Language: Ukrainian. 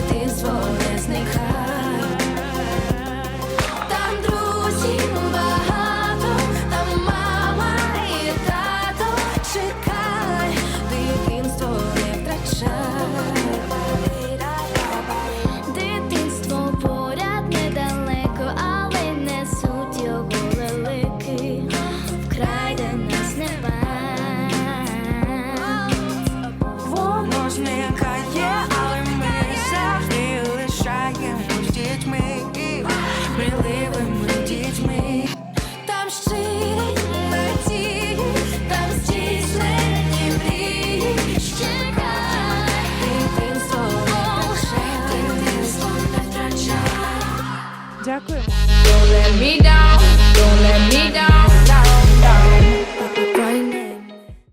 Дитинство не. Там друзів багато, там мама і тато. Чекай, дитинство не. Дитинство поряд недалеко, але несуть його великий. Вкрай де нас немає. Воно зникає, але там щирі надії, там здійснені мрії, ще каже дитинство, не втрачає. Дякую. Don't let me down, don't let me down.